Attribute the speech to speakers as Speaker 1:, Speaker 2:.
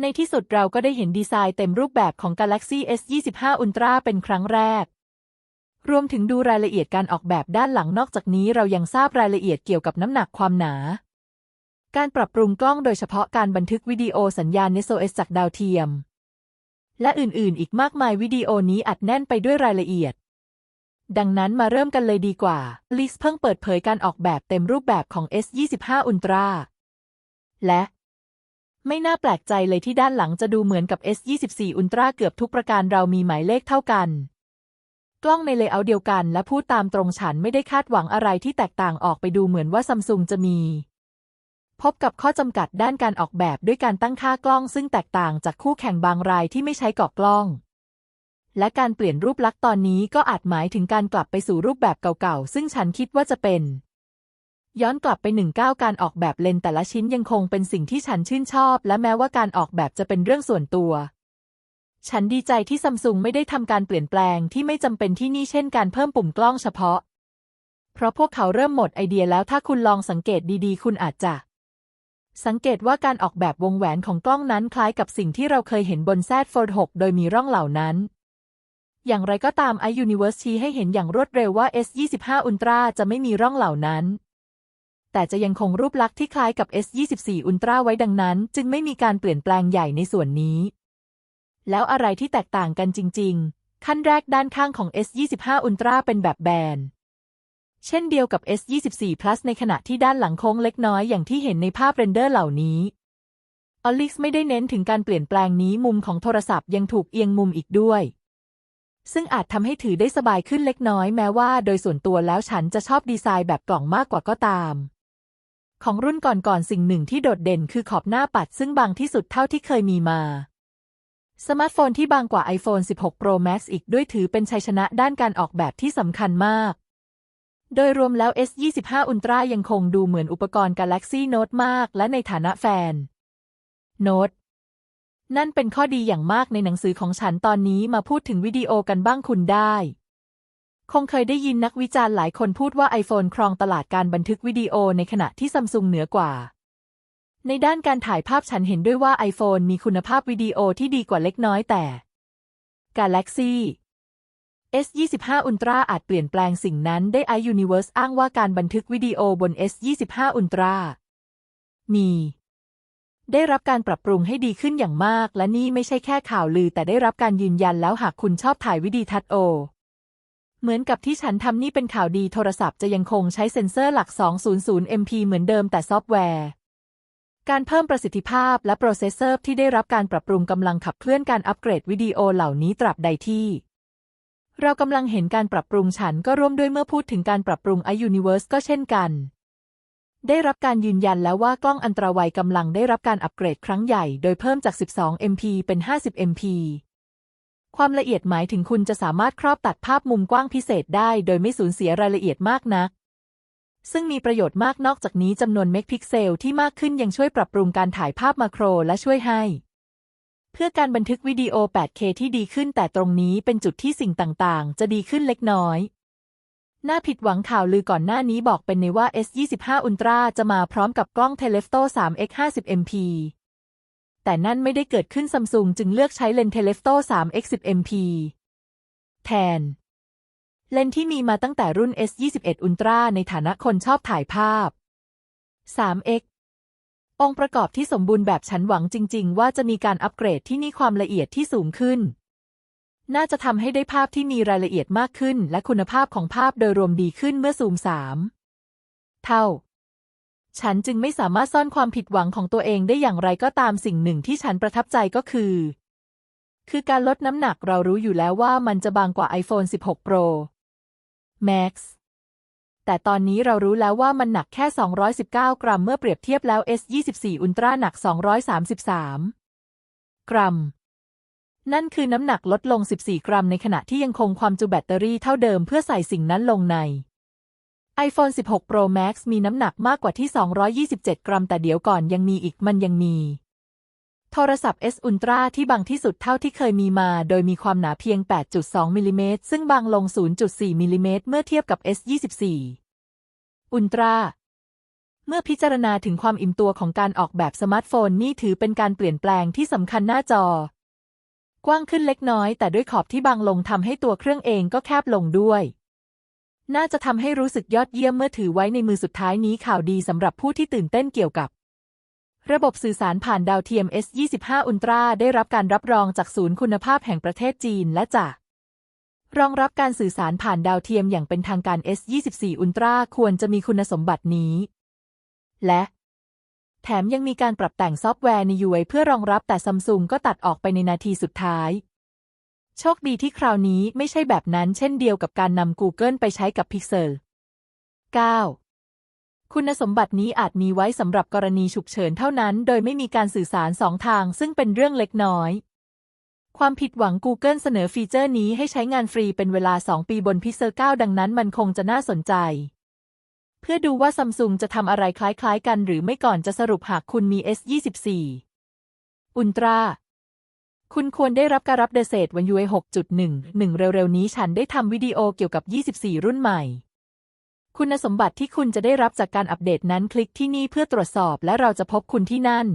Speaker 1: ในที่สุดเราก็ได้เห็นดีไซน์เต็มรูปแบบของ Galaxy S25 Ultra เป็นครั้งแรก รวมถึงดูรายละเอียดการออกแบบด้านหลังนอกจากนี้เรายังทราบรายละเอียดเกี่ยวกับน้ำหนักความหนา การปรับปรุงกล้องโดยเฉพาะการบันทึกวิดีโอสัญญาณ NSOS จากดาวเทียม และอื่นๆ อีกมากมายวิดีโอนี้อัดแน่นไปด้วยรายละเอียด ดังนั้นมาเริ่มกันเลยดีกว่าลิสเพิ่งเปิดเผยการออกแบบเต็มรูปแบบของ S25 Ultra และ ไม่น่าแปลกใจเลยที่ด้านหลังจะดูเหมือนกับ S24 Ultra เกือบทุกประการเรามีหมายเลขเท่ากัน กล้องในเลเยอร์เดียวกันและพูดตามตรงฉันไม่ได้คาดหวังอะไรที่แตกต่างออกไปดูเหมือนว่าซัมซุงจะมี พบกับข้อจำกัดด้านการออกแบบด้วยการตั้งค่ากล้องซึ่งแตกต่างจากคู่แข่งบางรายที่ไม่ใช้กรอบกล้อง และการเปลี่ยนรูปลักษณ์ตอนนี้ก็อาจหมายถึงการกลับไปสู่รูปแบบเก่าๆซึ่งฉันคิดว่าจะเป็น ย้อนกลับไปหนึ่งก้าวการออกแบบเลนแต่ละชิ้นยังคงเป็นสิ่งที่ฉันชื่นชอบ และแม้ว่าการออกแบบจะเป็นเรื่องส่วนตัว ฉันดีใจที่ซัมซุงไม่ได้ทำการเปลี่ยนแปลงที่ไม่จำเป็นที่นี่เช่นการเพิ่มปุ่มกล้องเฉพาะ เพราะพวกเขาเริ่มหมดไอเดียแล้วถ้าคุณลองสังเกตดีๆ คุณอาจจะ สังเกตว่าการออกแบบวงแหวนของกล้องนั้นคล้ายกับสิ่งที่เราเคยเห็นบนแซดโฟลด์6โดยมีร่องเหล่านั้นอย่างไรก็ตาม iUniverse ชี้ให้เห็นอย่างรวดเร็วว่า S25 Ultra จะไม่มีร่องเหล่านั้น แต่จะยังคงรูปลักษณ์ที่คล้ายกับ S24 Ultra ไว้ดังนั้น จึงไม่มีการเปลี่ยนแปลงใหญ่ในส่วนนี้ แล้วอะไรที่แตกต่างกันจริง ๆ ขั้นแรกด้านข้างของ S25 Ultra เป็นแบบแบนเช่นเดียวกับ S24 Plus ในขณะที่ด้านหลังโค้งเล็กน้อยอย่างที่เห็นในภาพเรนเดอร์เหล่านี้ Olix ไม่ได้เน้นถึงการเปลี่ยนแปลงนี้มุมของโทรศัพท์ยังถูกเอียงมุมอีกด้วย ซึ่งอาจทำให้ถือได้สบายขึ้นเล็กน้อยแม้ว่าโดยส่วนตัวแล้วฉันจะชอบดีไซน์แบบกล่องมากกว่าก็ตาม ของรุ่นก่อนๆสิ่งหนึ่งที่โดดเด่นคือขอบหน้าปัดซึ่งบางที่สุดเท่าที่เคยมีมาสมาร์ทโฟนที่บางกว่า iPhone 16 Pro Max อีกด้วยถือเป็นชัยชนะด้านการออกแบบที่สำคัญมาก โดยรวมแล้ว S25 Ultra ยังคงดูเหมือนอุปกรณ์ Galaxy Note มาก และในฐานะแฟน Note นั่นเป็นข้อดีอย่างมากในหนังสือของฉันตอนนี้มาพูดถึงวิดีโอกันบ้างคุณได้ คงเคยได้ยินนักวิจารณ์หลายคนพูดว่า iPhone ครองตลาดการบันทึกวิดีโอในขณะที่ซัมซุงเหนือกว่า ในด้านการถ่ายภาพฉันเห็นด้วยว่า iPhone มีคุณภาพวิดีโอที่ดีกว่าเล็กน้อยแต่ Galaxy S25 Ultra อาจเปลี่ยนแปลงสิ่งนั้นได้ iUniverse อ้างว่าการบันทึกวิดีโอบน S25 Ultra มี ได้รับการปรับปรุงให้ดีขึ้นอย่างมาก และนี่ไม่ใช่แค่ข่าวลือแต่ได้รับการยืนยันแล้วหากคุณชอบถ่ายวิดีทัศน์โอ เหมือนกับที่ฉันทำนี่เป็นข่าวดีโทรศัพท์จะยังคงใช้เซ็นเซอร์หลัก 200 MP เหมือนเดิมแต่ซอฟต์แวร์ การเพิ่มประสิทธิภาพและโปรเซสเซอร์ที่ได้รับการปรับปรุงกำลังขับเคลื่อนการอัปเกรดวิดีโอเหล่านี้ตราบใดที่เรากำลังเห็นการปรับปรุงฉันก็ร่วมด้วยเมื่อพูดถึงการปรับปรุง iUniverse ก็เช่นกัน ได้รับการยืนยันแล้วว่ากล้องอันตราไวกำลังได้รับการอัปเกรดครั้งใหญ่ โดยเพิ่มจาก 12 MP เป็น 50 MP ความละเอียดหมายถึงคุณจะสามารถครอบตัดภาพมุมกว้างพิเศษได้ โดยไม่สูญเสียรายละเอียดมากนัก ซึ่งมีประโยชน์มากนอกจากนี้จำนวนเมกพิกเซลที่มากขึ้นยังช่วยปรับปรุงการถ่ายภาพมาโครและช่วยให้ เพื่อการบันทึกวิดีโอ 8K ที่ดีขึ้นแต่ตรงนี้เป็นจุดที่สิ่งต่างๆ จะดีขึ้นเล็กน้อยน่าผิดหวังข่าวลือก่อนหน้านี้บอกเป็นในว่า S25 Ultra จะมาพร้อมกับกล้อง Telephoto 3x 50 MP แต่นั่นไม่ได้เกิดขึ้นซัมซุงจึงเลือกใช้เลนส์ Telephoto 3x 10 MP แทน เลนส์ที่มีมาตั้งแต่รุ่น S21 Ultra ในฐานะคนชอบถ่ายภาพ 3x องค์ประกอบที่สมบูรณ์แบบฉันหวังจริง ๆ ว่าจะมีการอัปเกรดที่มีความละเอียดที่สูงขึ้น น่าจะทำให้ได้ภาพที่มีรายละเอียดมากขึ้น และคุณภาพของภาพโดยรวมดีขึ้นเมื่อซูม 3 เท่า ฉันจึงไม่สามารถซ่อนความผิดหวังของตัวเองได้อย่างไรก็ตามสิ่งหนึ่งที่ฉันประทับใจก็คือ คือการลดน้ำหนักเรารู้อยู่แล้วว่ามันจะบางกว่า iPhone 16 Pro Max แต่ตอนนี้เรารู้แล้วว่ามันหนักแค่ 219 กรัมเมื่อเปรียบเทียบแล้ว S24 Ultra หนัก 233 กรัม นั่นคือน้ำหนักลดลง 14 กรัมในขณะที่ยังคงความจุแบตเตอรี่เท่าเดิมเพื่อใส่สิ่งนั้นลงใน iPhone 16 Pro Max มีน้ำหนักมากกว่าที่ 227 กรัม แต่เดี๋ยวก่อนยังมีอีกมันยังมี โทรศัพท์ S Ultra ที่บางที่สุดเท่าที่เคยมีมา โดยมีความหนาเพียง 8.2มิลลิเมตรซึ่งบางลง 0.4มิลลิเมตรเมื่อเทียบกับ S24 Ultra เมื่อพิจารณาถึงความอิ่มตัวของการออกแบบสมาร์ทโฟนนี่ถือเป็นการเปลี่ยนแปลงที่สำคัญหน้าจอ กว้างขึ้นเล็กน้อย แต่ด้วยขอบที่บางลงทำให้ตัวเครื่องเองก็แคบลงด้วย น่าจะทำให้รู้สึกยอดเยี่ยมเมื่อถือไว้ในมือสุดท้ายนี้ข่าวดีสำหรับผู้ที่ตื่นเต้นเกี่ยวกับ ระบบสื่อสารผ่านดาวเทียม S25 Ultra ได้รับการรับรองจากศูนย์คุณภาพแห่งประเทศจีนและจากรองรับการสื่อสารผ่านดาวเทียมอย่างเป็นทางการ S24 Ultra ควรจะมีคุณสมบัตินี้ และ แถมยังมีการปรับแต่งซอฟต์แวร์ใน UI เพื่อรองรับแต่ซัมซุงก็ตัดออกไปในนาทีสุดท้าย โชคดีที่คราวนี้ไม่ใช่แบบนั้นเช่นเดียวกับการนำ Google ไปใช้กับ Pixel 9 คุณสมบัตินี้อาจมีไว้สำหรับกรณีฉุกเฉินเท่านั้น โดยไม่มีการสื่อสารสองทาง ซึ่งเป็นเรื่องเล็กน้อย ความผิดหวัง Google เสนอฟีเจอร์นี้ให้ใช้งานฟรีเป็นเวลา 2 ปีบน Pixel 9 ดังนั้นมันคงจะน่าสนใจ เพื่อดูว่าซัมซุงจะทำอะไรคล้ายๆ กันหรือไม่ก่อนจะสรุปหากคุณมี S24 Ultra คุณควรได้รับการรับเดเซตวันยุเอหกจุดหนึ่งหนึ่งเร็วๆ นี้ฉันได้ทำวิดีโอเกี่ยวกับ 24 รุ่นใหม่ คุณสมบัติที่คุณจะได้รับจากการอัปเดตนั้นคลิกที่นี่เพื่อตรวจสอบและเราจะพบคุณที่นั่น